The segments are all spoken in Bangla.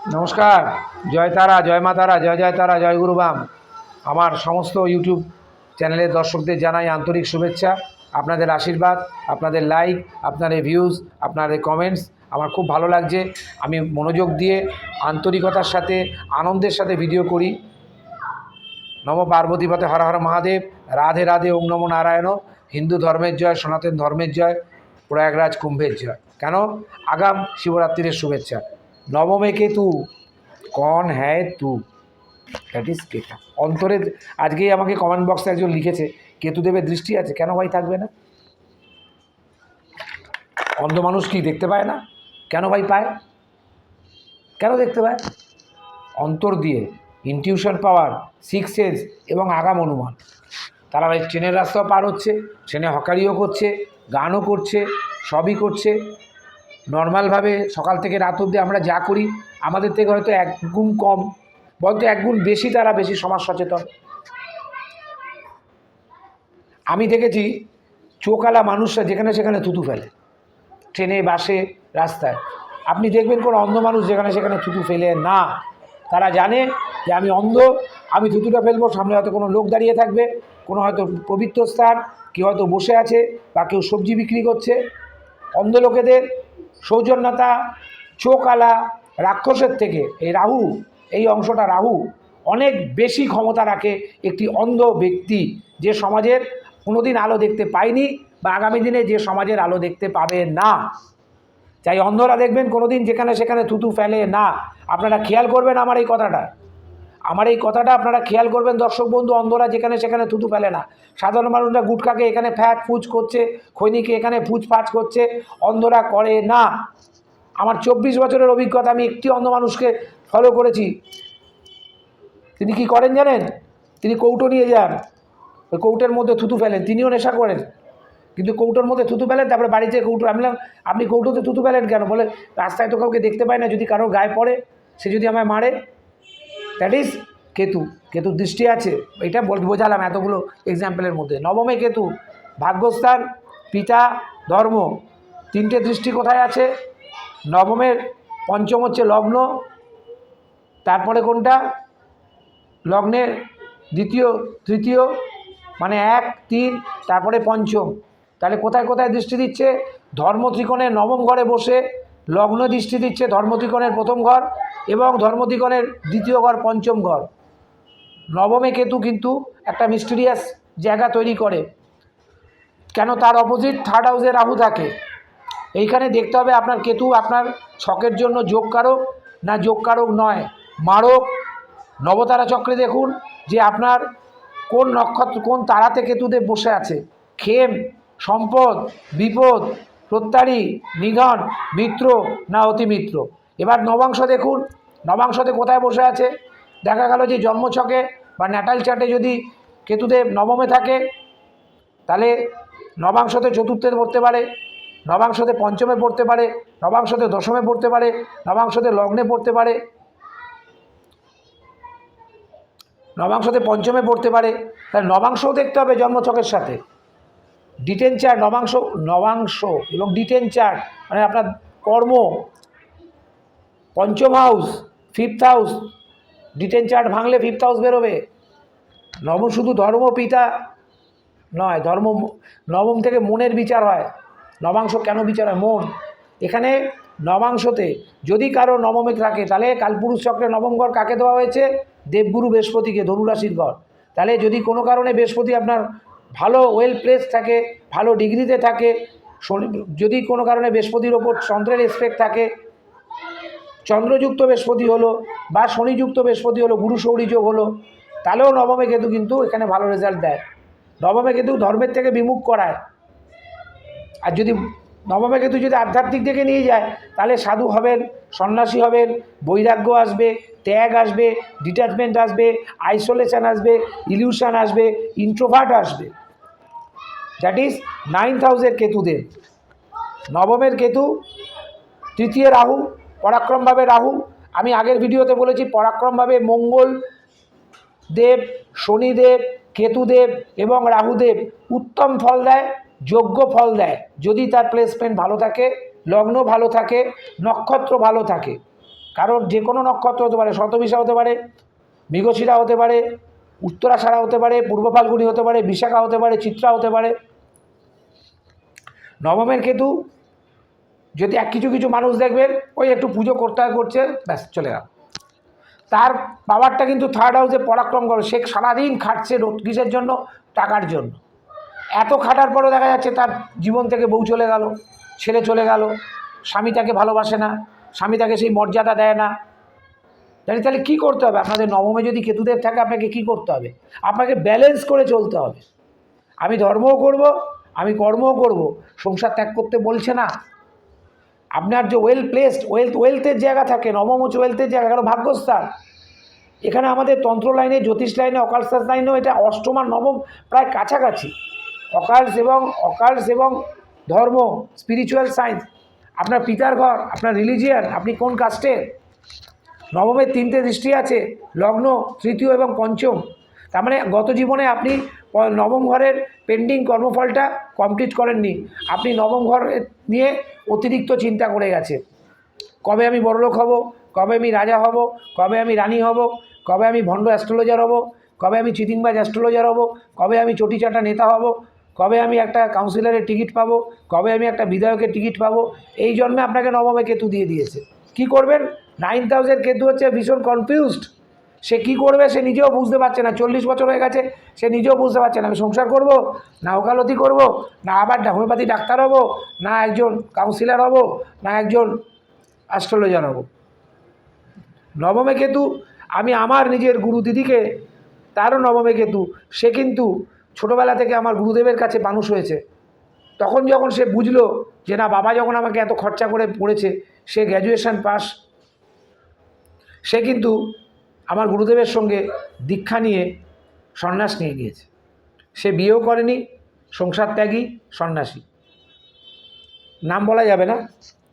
নমস্কার, জয় তারা, জয় মা তারা, জয় জয় তারা, জয় গুরুবাম আমার সমস্ত ইউটিউব চ্যানেলের দর্শকদের জানাই আন্তরিক শুভেচ্ছা, আপনাদের আশীর্বাদ, আপনাদের লাইক আপনাদের ভিউজ আপনাদের কমেন্টস আমার খুব ভালো লাগছে। আমি মনোযোগ দিয়ে আন্তরিকতার সাথে, আনন্দের সাথে ভিডিও করি। নম পার্বতীপথে হর হর মহাদেব, রাধে রাধে ওম নম নারায়ণ, হিন্দু ধর্মের জয়, সনাতন ধর্মের জয়, প্রয়াগরাজ কুম্ভের জয়। কেন? আগাম শিবরাত্রির শুভেচ্ছা। নবমে কেতু। কন হ্যায় তু। দ্যাট ইজ কেতা। অন্তরে আজকেই আমাকে কমেন্ট বক্সে একজন লিখেছে, কেতুদেবের দৃষ্টি আছে, কেন ভাই থাকবে না? অন্ধ মানুষ কি দেখতে পায় না? কেন ভাই পায়? কেন দেখতে পায়? অন্তর দিয়ে ইনটিউশন পাওয়ার সিক্স সেন্স এবং আগাম অনুমান। তারা ভাই ট্রেনের রাস্তাও পার হচ্ছে, ট্রেনে হকারিও করছে, গানও করছে, সবই করছে। নর্মালভাবে সকাল থেকে রাত অবধি আমরা যা করি, আমাদের থেকে হয়তো এক গুণ কম বলতে এক গুণ বেশি তারা বেশি সমাজ সচেতন। আমি দেখেছি চোকালা মানুষরা যেখানে সেখানে থুতু ফেলে, ট্রেনে, বাসে, রাস্তায়। আপনি দেখবেন কোনো অন্ধ মানুষ যেখানে সেখানে থুতু ফেলে, না। তারা জানে যে আমি অন্ধ, আমি থুতুটা ফেলব, সামনে হয়তো কোনো লোক দাঁড়িয়ে থাকবে, কোনো হয়তো পবিত্র স্থান, কেউ হয়তো বসে আছে বা কেউ সবজি বিক্রি করছে। অন্ধ লোকেদের সৌজন্যতা চোখ আলা রাক্ষসের থেকে এই রাহু, এই অংশটা রাহু, অনেক বেশি ক্ষমতা রাখে একটি অন্ধ ব্যক্তি যে সমাজের কোনোদিন আলো দেখতে পায়নি বা আগামী দিনে যে সমাজের আলো দেখতে পাবে না। চাই অন্ধরা দেখবেন কোনোদিন যেখানে সেখানে থুতু ফেলে না। আপনারা খেয়াল করবেন আমার এই কথাটা। আমার এই কথাটা আপনারা খেয়াল করবেন, দর্শক বন্ধু, অন্ধরা যেখানে সেখানে থুতু ফেলে না। সাধারণ মানুষরা গুটকাকে এখানে ফ্যাট ফুচ করছে, খৈনিকে এখানে ফুচ ফাচ করছে, অন্ধরা করে না। আমার চব্বিশ বছরের অভিজ্ঞতা, আমি একটি অন্ধ মানুষকে ফলো করেছি। তিনি কি করেন জানেন? তিনি কৌটো নিয়ে যান। ওই কৌটোর মধ্যে থুতু ফেলেন। তিনিও নেশা করেন। কিন্তু কৌটোর মধ্যে থুতু ফেলেন, তারপরে বাড়িতে কৌটো, আমি আপনি কৌটোতে থুতু ফেলেন কেন? বলে, রাস্তায় তো কাউকে দেখতে পাই না, যদি কারোর গায়ে পড়ে, সে যদি আমায় মারে দ্যাট ইজ কেতু কেতুর দৃষ্টি আছে। এটা বল- বোঝালাম এতগুলো এক্সাম্পলের মধ্যে। নবমে কেতু ভাগ্যস্থান, পিতা, ধর্ম। তিনটে দৃষ্টি কোথায় আছে? নবমের পঞ্চম হচ্ছে লগ্ন। তারপরে কোনটা? লগ্নের দ্বিতীয়, তৃতীয় মানে এক, তিন, তারপরে পঞ্চম। তাহলে কোথায় কোথায় দৃষ্টি দিচ্ছে? ধর্ম ত্রিকোণের নবম ঘরে বসে লগ্ন দৃষ্টি দিচ্ছে ধর্ম প্রথম ঘর এবং ধর্ম দ্বিতীয় ঘর পঞ্চম ঘর। নবমে কেতু কিন্তু একটা মিস্টিরিয়াস জায়গা তৈরি করে। কেন তার অপোজিট থার্ড হাউসে রাহু থাকে। এইখানে দেখতে হবে আপনার কেতু আপনার ছকের জন্য যোগকারক না যোগকারক নয়, মারক। নবতারা চক্রে দেখুন যে আপনার কোন নক্ষত্র, কোন তারাতে কেতুদেব বসে আছে। খেম সম্পদ, বিপদ প্রত্যারী, নিধন, মিত্র না অতিমিত্র এবার নবাংশ দেখুন। নবাংশতে কোথায় বসে আছে? দেখা গেল যে জন্মছকে বা ন্যাটাল চার্টে যদি কেতুদেব নবমে থাকে, তাহলে নবাংশতে চতুর্থে পড়তে পারে, নবাংশতে পঞ্চমে পড়তে পারে, নবাংশতে দশমে পড়তে পারে, নবাংশতে লগ্নে পড়তে পারে, নবাংশতে পঞ্চমে পড়তে পারে। তাহলে নবাংশও দেখতে হবে জন্মছকের সাথে। ডিটেন চার্ট নবাংশ নবাংশ এবং ডিটেন চার্ট মানে আপনার কর্ম, পঞ্চম হাউস ফিফথ হাউস ডিটেন চার্ট ভাঙলে ফিফথ হাউস বেরোবে। নবম শুধু ধর্ম পিতা নয়, ধর্ম নবম থেকে মনের বিচার হয়। নবাংশ কেন বিচার হয়? মন। এখানে নবাংশতে যদি কারও নবমে থাকে, তাহলে কালপুরুষ চক্রে নবম ঘর কাকে দেওয়া হয়েছে? দেবগুরু বৃহস্পতিকে, ধনুরাশির ঘর। তাহলে যদি কোনো কারণে বৃহস্পতি আপনার ভালো ওয়েল প্লেস থাকে, ভালো ডিগ্রিতে থাকে, শনি, যদি কোনো কারণে বৃহস্পতির ওপর চন্দ্রের এসপেক্ট থাকে, চন্দ্রযুক্ত বৃহস্পতি হলো বা শনিযুক্ত বৃহস্পতি হলো, গুরু সৌরী যোগ হলো, তাহলেও নবমে কেতু কিন্তু এখানে ভালো রেজাল্ট দেয়। নবমে কেতু ধর্মের থেকে বিমুখ করায়। আর যদি নবমে কেতু যদি আধ্যাত্মিক দিকে নিয়ে যায়, তাহলে সাধু হবেন, সন্ন্যাসী হবেন, বৈরাগ্য আসবে, ত্যাগ আসবে ডিট্যাচমেন্ট আসবে আইসোলেশন আসবে ইলিউশন আসবে ইন্ট্রোভার্ট আসবে। দ্যাট ইজ নাইন্থ হাউসের কেতুদের। নবমের কেতু, তৃতীয় রাহু, পরাক্রমভাবে রাহু। আমি আগের ভিডিওতে বলেছি, পরাক্রমভাবে মঙ্গল দেব, শনিদেব, কেতুদেব এবং রাহুদেব উত্তম ফল দেয়, যোগ্য ফল দেয়। যদি তার প্লেসমেন্ট ভালো থাকে, লগ্ন ভালো থাকে, নক্ষত্র ভালো থাকে। কারণ যে কোনো নক্ষত্র হতে পারে, শতবিশা হতে পারে, মৃগশিরা হতে পারে উত্তরাষাঢ়া হতে পারে, পূর্ব ফাল্গুনি হতে পারে, বিশাখা হতে পারে, চিত্রা হতে পারে। নবমের কেতু, যদি এক কিছু কিছু মানুষ দেখবেন, ওই একটু পুজো করতে করছে, ব্যাস চলে গেল তার পাওয়ারটা কিন্তু থার্ড হাউসে পরাক্রম করে, সে সারাদিন খাটছে কিসের জন্য? টাকার জন্য। এত খাটার পরও দেখা যাচ্ছে তার জীবন থেকে বউ চলে গেল, ছেলে চলে গেল, স্বামী তাকে ভালোবাসে না, স্বামী তাকে সেই মর্যাদা দেয় না। তাহলে তাহলে কী করতে হবে? আপনাদের নবমে যদি কেতুদেব থাকে, আপনাকে কি করতে হবে? আপনাকে ব্যালেন্স করে চলতে হবে। আমি ধর্মও করব আমি কর্মও করব, সংসার ত্যাগ করতে বলছে না। আপনার যে ওয়েল প্লেসড ওয়েলথ ওয়েলথের জায়গা থাকে নবম হচ্ছে ওয়েলথের জায়গা, কারণ ভাগ্যস্থান। এখানে আমাদের তন্ত্র লাইনে, জ্যোতিষ লাইনে অকালসাস লাইনেও এটা অষ্টম আর নবম প্রায় কাছাকাছি। অকালস এবং অকালস এবং ধর্ম স্পিরিচুয়াল সায়েন্স আপনার পিতার ঘর, আপনার রিলিজিয়ান আপনি কোন কাস্টের নবমের তিনটে দৃষ্টি আছে, লগ্ন, তৃতীয় এবং পঞ্চম। তার মানে গত জীবনে আপনি নবম ঘরের পেন্ডিং কর্মফলটা কমপ্লিট করেননি। আপনি নবম ঘর নিয়ে অতিরিক্ত চিন্তা করে গেছে। কবে আমি বড়লোক হব? কবে আমি রাজা হব? কবে আমি রানী হব? কবে আমি ভণ্ড অ্যাস্ট্রোলজার হব? কবে আমি চিটিংবাজ অ্যাস্ট্রোলজার হব? কবে আমি চটিচাটা নেতা হব? কবে আমি একটা কাউন্সিলরের টিকিট পাবো? কবে আমি একটা বিধায়কের টিকিট পাবো? এই জন্মে আপনাকে নবমে কেতু দিয়ে দিয়েছে। কি করবেন? নাইন থাউজেন্ড কেতু হচ্ছে ভীষণ কনফিউজড সে কি করবে সে নিজেও বুঝতে পারছে না। চল্লিশ বছর হয়ে গেছে, সে নিজেও বুঝতে পারছে না। আমি সংসার করব, না ওকালতি করব, না আবার হোমিওপ্যাথি ডাক্তার হব, না একজন কাউন্সিলর হব, না একজন অ্যাস্ট্রোলজার হব। নবমে কেতু, আমি আমার নিজের গুরু দিদিকে, তারও নবমে কেতু, সে কিন্তু ছোটোবেলা থেকে আমার গুরুদেবের কাছে মানুষ হয়েছে। তখন যখন সে বুঝলো যে না, বাবা যখন আমাকে এত খরচা করে পড়েছে, সে গ্র্যাজুয়েশন পাস সে কিন্তু আমার গুরুদেবের সঙ্গে দীক্ষা নিয়ে সন্ন্যাস নিয়ে নিয়েছে সে বিয়েও করেনি, সংসার ত্যাগী, সন্ন্যাসী। নাম বলা যাবে না,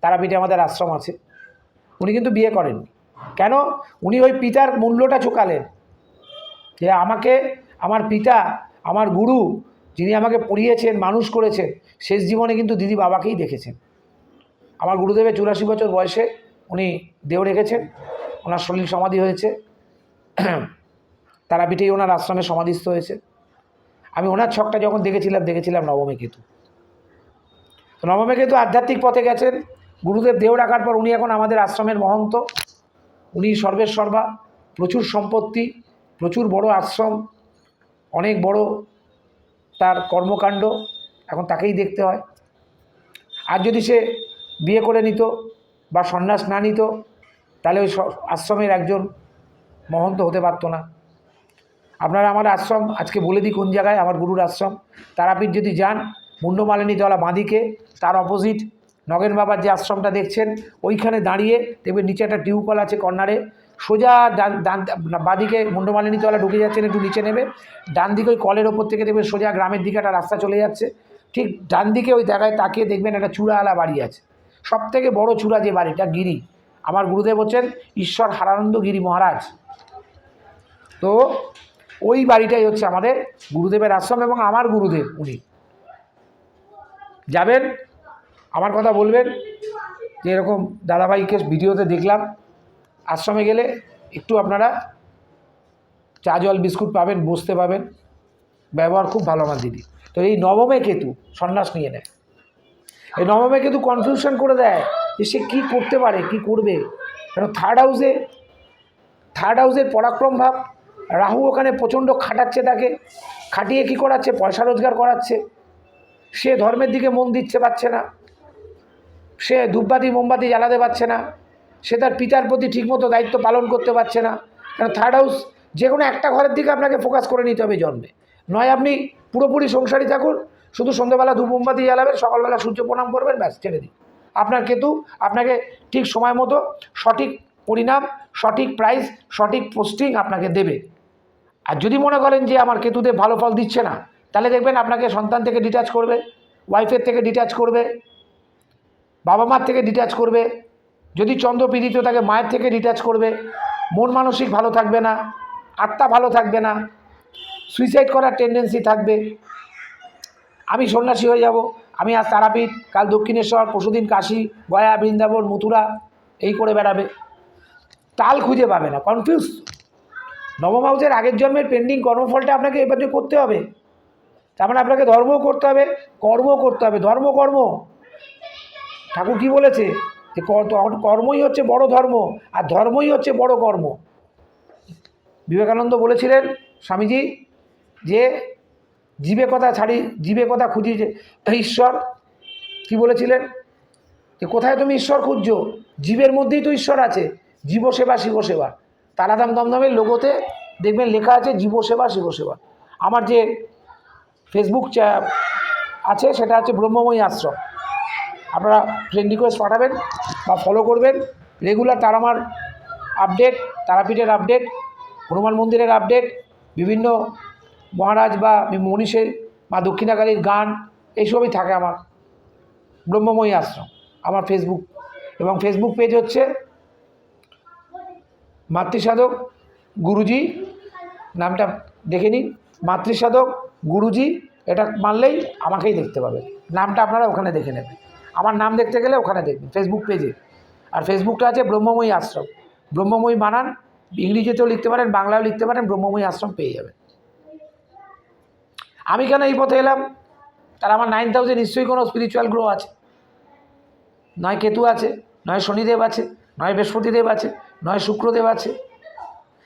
তারাপীঠে আমাদের আশ্রম আছে। উনি কিন্তু বিয়ে করেননি। কেন? উনি ওই পিতার মূল্যটা চুকালেন। যে আমাকে, আমার পিতা, আমার গুরু, যিনি আমাকে পড়িয়েছেন, মানুষ করেছেন, শেষ জীবনে কিন্তু দিদি বাবাকেই দেখেছেন। আমার গুরুদেবের চুরাশি বছর বয়সে উনি দেহ রেখেছেন, ওনার শরীর সমাধি হয়েছে। তারাপীঠেই ওনার আশ্রমে সমাধিস্থ হয়েছে। আমি ওনার ছকটা যখন দেখেছিলাম দেখেছিলাম নবমী কেতু। তো নবমী কেতু আধ্যাত্মিক পথে গেছেন। গুরুদেব দেহ রাখার পর উনি এখন আমাদের আশ্রমের মহন্ত। উনি সর্বের সর্বা প্রচুর সম্পত্তি, প্রচুর বড় আশ্রম, অনেক বড় তার কর্মকাণ্ড, এখন তাকেই দেখতে হয়। আর যদি সে বিয়ে করে নিত বা সন্ন্যাস না নিত, তাহলে ওই আশ্রমের একজন মহন্ত হতে পারতো না। আপনারা আমার আশ্রম, আজকে বলে দিই কোন জায়গায়, আমার গুরুর আশ্রম। তারাপীঠ যদি যান মুন্ডমালিনী তলা বাঁদিকে, তার অপোজিট নগেন বাবার যে আশ্রমটা দেখছেন, ওইখানে দাঁড়িয়ে দেখবেন নিচে একটা টিউবওয়েল আছে কর্নারে। সোজা ডান ডান, বাঁদিকে মুন্ডমালিনী তলা ঢুকে যাচ্ছেন, একটু নিচে নেবে ডান দিকে ওই কলের ওপর থেকে দেখবেন সোজা গ্রামের দিকে একটা রাস্তা চলে যাচ্ছে। ঠিক ডান দিকে ওই জায়গায় তাকিয়ে দেখবেন একটা চূড়াওয়ালা বাড়ি আছে। সব থেকে বড় চূড়া যে বাড়িটা, গিরি। আমার গুরুদেব হচ্ছেন ঈশ্বর হারানন্দ গিরি মহারাজ। তো ওই বাড়িটাই হচ্ছে আমাদের গুরুদেবের আশ্রম এবং আমার গুরুদেব উনি। যাবেন, আমার কথা বলবেন, যে এরকম দাদাভাইকে ভিডিওতে দেখলাম, আশ্রমে গেলে একটু আপনারা চা জল, বিস্কুট পাবেন, বসতে পাবেন। ব্যবহার খুব ভালো আমার দিদি। তো এই নবমে কেতু সন্ন্যাস নিয়ে নেয়। এই নবমে কেতু কনফিউশন করে দেয় যে সে কী করতে পারে, কি করবে? কারণ থার্ড হাউসে থার্ড হাউসের পরাক্রম ভাব রাহু ওখানে প্রচণ্ড খাটাচ্ছে তাকে। খাটিয়ে কি করাচ্ছে? পয়সা রোজগার করাচ্ছে। সে ধর্মের দিকে মন দিচ্ছে পারছে না। সে ধূপবাতি, মোমবাতি জ্বালাতে পারছে না। সে তার পিতার প্রতি ঠিকমতো দায়িত্ব পালন করতে পারছে না। কারণ থার্ড হাউস যে কোনো একটা ঘরের দিকে আপনাকে ফোকাস করে নিতে হবে জন্মে। নয় আপনি পুরোপুরি সংসারী থাকুন, শুধু সন্ধ্যেবেলা ধূপ, মোমবাতি জ্বালাবেন, সকালবেলা সূর্য প্রণাম করবেন, ব্যাস, ছেড়ে দিন। আপনার কেতু, আপনাকে ঠিক সময় মতো সঠিক পরিণাম, সঠিক প্রাইস সঠিক পোস্টিং আপনাকে দেবে। আর যদি মনে করেন যে আমার কেতুদেব ভালো ফল দিচ্ছে না, তাহলে দেখবেন আপনাকে সন্তান থেকে ডিটাচ করবে ওয়াইফের থেকে ডিটাচ করবে, বাবা মার থেকে ডিটাচ করবে, যদি চন্দ্র পীড়িত তাকে মায়ের থেকে ডিটাচ করবে, মন মানসিক ভালো থাকবে না, আত্মা ভালো থাকবে না সুইসাইড করার টেন্ডেন্সি থাকবে, আমি সন্ন্যাসী হয়ে যাব, আমি আজ তারাপীঠ, কাল দক্ষিণেশ্বর, পরশুদিন কাশী, গয়া, বৃন্দাবন, মথুরা, এই করে বেড়াবে, তাল খুঁজে পাবে না কনফিউজ নবম হাউসের আগের জন্মের পেন্ডিং কর্মফলটা আপনাকে এবার করতে হবে, তার মানে আপনাকে ধর্মও করতে হবে, কর্মও করতে হবে। ধর্ম, কর্ম। ঠাকুর কি বলেছে? যে কর- কর্মই হচ্ছে বড় ধর্ম, আর ধর্মই হচ্ছে বড় কর্ম। বিবেকানন্দ বলেছিলেন, স্বামীজি, যে জীবে কথা ছাড়ি, জীবে কথা খুঁজি ঈশ্বর, কি বলেছিলেন? যে কোথায় তুমি ঈশ্বর খুঁজছো? জীবের মধ্যেই তো ঈশ্বর আছে, জীবসেবা, শিবসেবা। তারাদাম দমদমের লোগোতে দেখবেন লেখা আছে জীবসেবা শিবসেবা। আমার যে ফেসবুক আছে, সেটা হচ্ছে ব্রহ্মময়ী আশ্রম। আপনারা ফ্রেন্ড রিকোয়েস্ট পাঠাবেন বা ফলো করবেন। রেগুলার তার আমার আপডেট তারাপীঠের আপডেট হনুমান মন্দিরের আপডেট বিভিন্ন মহারাজ বা মনীষের বা দক্ষিণাকালীর গান, এইসবই থাকে আমার ব্রহ্মময়ী আশ্রম, আমার ফেসবুক এবং ফেসবুক পেজ হচ্ছে মাতৃসাধক গুরুজি, নামটা দেখে নিন। মাতৃসাধক গুরুজি, এটা মানলেই আমাকেই দেখতে পাবে। নামটা আপনারা ওখানে দেখে নেবেন। আমার নাম দেখতে গেলে ওখানে দেখবেন ফেসবুক পেজে আর ফেসবুকটা আছে ব্রহ্মময়ী আশ্রম। ব্রহ্মময়ী বানান ইংরেজিতেও লিখতে পারেন, বাংলায়ও লিখতে পারেন, ব্রহ্মময়ী আশ্রম পেয়ে যাবেন। আমি কেন এই পথে এলাম? তার আমার নাইন থাউজেন্ড নিশ্চয়ই কোনো স্পিরিচুয়াল গ্রো আছে। নয় কেতু আছে, নয় শনিদেব আছে, নয় বৃহস্পতিদেব আছে। নয়, শুক্রদেব আছে।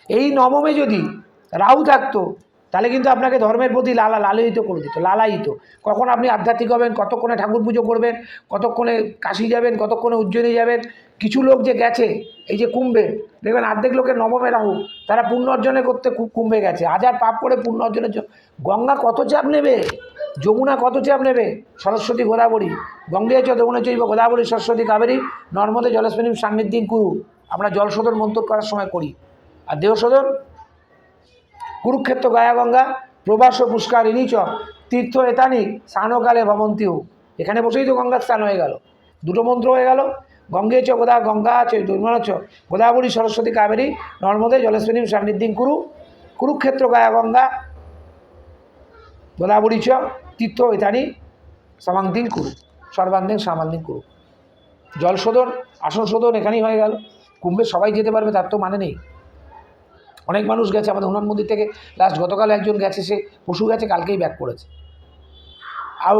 এই নবমে যদি রাহু থাকতো, তাহলে কিন্তু আপনাকে ধর্মের প্রতি লালা লালায়িত করে দিত, লালায়িত। কখন আপনি আধ্যাত্মিক হবেন, কতক্ষণে ঠাকুর পুজো করবেন, কতক্ষণে কাশি যাবেন, কতক্ষণে উজ্জয়িনী যাবেন, কিছু লোক যে গেছে, এই যে কুম্ভে, দেখবেন অর্ধেক লোকের নবমে রাহু, তারা পুণ্য অর্জনে করতে কুম্ভে গেছে। হাজার পাপ করে পুণ্য অর্জনের জন্য। গঙ্গা কত চাপ নেবে? যমুনা কত চাপ নেবে? সরস্বতী গোদাবরী। গঙ্গে চ যমুনা চৈব গোদাবরী, সরস্বতী কাবেরী, নর্মদে জলস্মিনীম সান্নিধ্যিন কুরু। আমরা জল শোধন মন্ত্র করার সময় করি। আর দেহ শোধন কুরুক্ষেত্র গায়া গঙ্গা প্রবাস পুষ্কারিণী চ তীর্থ, এতানি, স্নানকালে ভবন্তিও এখানে বসেই তো গঙ্গার স্নান হয়ে গেল। দুটো মন্ত্র হয়ে গেল। গঙ্গে চ, গোদা, গঙ্গা চ গোদাবরী, সরস্বতী, কাবেরী, নর্মদে জলস্বিনীম সান্নিধ্যিন কুরু, কুরুক্ষেত্র গায়া গঙ্গা গোদাবরী চ, তীর্থ, এতানি সমাংদিন কুরু সর্বাঙ্গীন সামান্দিন কুরু। জল শোধন আসন শোধন এখানেই হয়ে গেল। কুম্ভে সবাই যেতে পারবে, তার তো মানে নেই। অনেক মানুষ গেছে, আমাদের হনুমান মন্দির থেকে লাস্ট গতকাল একজন গেছে, সে পশু গেছে, কালকেই ব্যাক করেছে। আর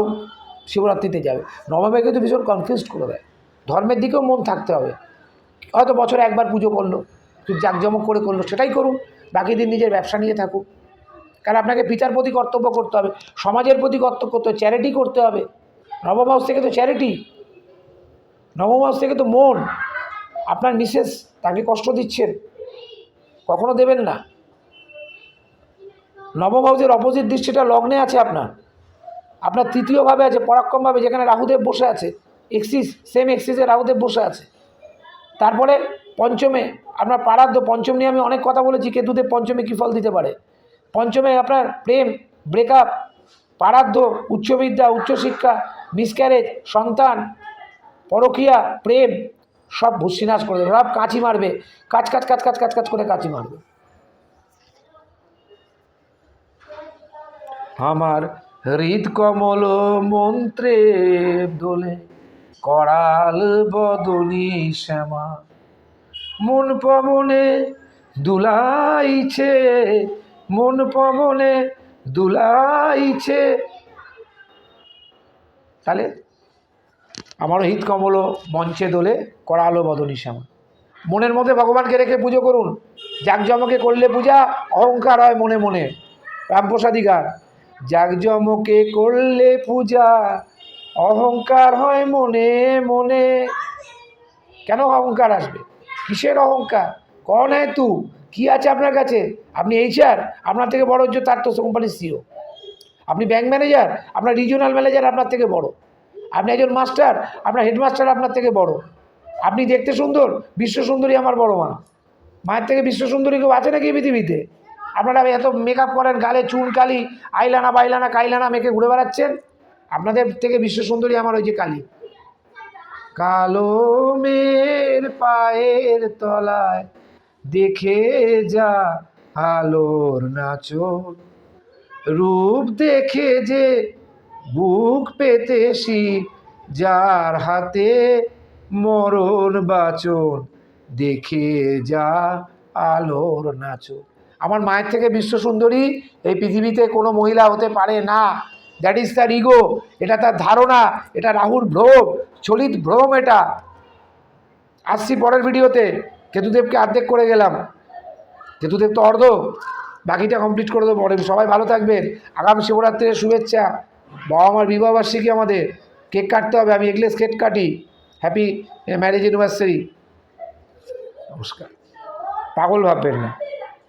শিবরাত্রিতে যাবে। নবমে কিন্তু ভীষণ কনফিউজ করে দেয়। ধর্মের দিকেও মন থাকতে হবে। হয়তো বছরে একবার পুজো করল, একটু জাঁকজমক করে করল, সেটাই করুন। বাকি দিন নিজের ব্যবসা নিয়ে থাকুক কারণ আপনাকে পিতার প্রতি কর্তব্য করতে হবে, সমাজের প্রতি কর্তব্য করতে হবে চ্যারিটি করতে হবে। নবম হাউস থেকে তো চ্যারিটি নবম হাউস থেকে তো মন। আপনার মিসেস তাকে কষ্ট দিচ্ছেন, কখনো দেবেন না। নবম অপোজিট দৃষ্টিটা লগ্নে আছে আপনার। আপনার তৃতীয়ভাবে আছে, পরাক্রমভাবে, যেখানে রাহুদেব বসে আছে। এক্সিস সেম এক্সিসে রাহুদেব বসে আছে। তারপরে পঞ্চমে, আপনার পারাদ্য পঞ্চম নিয়ে আমি অনেক কথা বলেছি, কেতুদেব পঞ্চমে কী ফল দিতে পারে? পঞ্চমে আপনার প্রেম ব্রেকআপ পারাদ্য উচ্চবিদ্যা, উচ্চশিক্ষা মিসক্যারেজ সন্তান পরকীয়া প্রেম সব ভূষিনাশ করে দেবে। সব কাঁচি মারবে। কাজ কাজ কাজ কাজ কাজ কাজ করে কাঁচি মারবে। আমার হৃদ কমল মন্ত্রে দোলে, করাল বদনী শ্যামা। মন পবনে দুলাইছে, মন পবনে দুলাইছে। তাহলে আমারও হিত কমল মঞ্চে দোলে করালো বদনী শ্যামা। মনের মধ্যে ভগবানকে রেখে পুজো করুন। জাকজমকে করলে পূজা, অহংকার হয় মনে মনে। রামপ্রসাদী গান। জাকজমকে করলে পূজা, অহংকার হয় মনে মনে। কেন অহংকার আসবে? কিসের অহংকার? কন হ্যাঁ তু? কী আছে আপনার কাছে? আপনি এইচআর? আপনার থেকে বড় হচ্ছে তার তো কোম্পানির সিও আপনি ব্যাংক ম্যানেজার আপনার রিজিওনাল ম্যানেজার আপনার থেকে বড়। আপনি একজন মাস্টার, আপনার হেডমাস্টার আপনার থেকে বড়। আপনি দেখতে সুন্দর, বিশ্ব সুন্দরী আমার বড় মা। মায়ের থেকে বিশ্ব সুন্দরী কেউ আছে নাকি পৃথিবীতে? আপনারা এত মেকআপ করেন, গালে চুন কালি, আইলানা, বাইলানা, কাইলানা মেখে ঘুরে বেড়াচ্ছেন? আপনাদের থেকে বিশ্ব সুন্দরী আমার ওই যে কালি। কালো মেয়ের পায়ের তলায় দেখে যা আলোর নাচন। রূপ দেখে যে বুক পেতেছি যার হাতে মরণ বাচন, দেখে যা আলোর নাচো আমার মায়ের থেকে বিশ্ব সুন্দরী এই পৃথিবীতে কোনো মহিলা হতে পারে না। দ্যাট ইজ তার ইগো এটা তার ধারণা, এটা রাহুর ভ্রম, চলিত ভ্রম এটা। আসছি পরের ভিডিওতে, কেতুদেবকে অর্ধেক করে গেলাম। কেতুদেব তো অর্ধ, বাকিটা কমপ্লিট করে দেবো পরে সবাই ভালো থাকবেন। আগামী শিবরাত্রির শুভেচ্ছা। বাবা মার বিবাহবার্ষিকী আমাদের। কেক কাটতে হবে, আমি এগলেস কেক কাটি। হ্যাপি ম্যারেজ অ্যানিভার্সারি নমস্কার। পাগল ভাববেন না।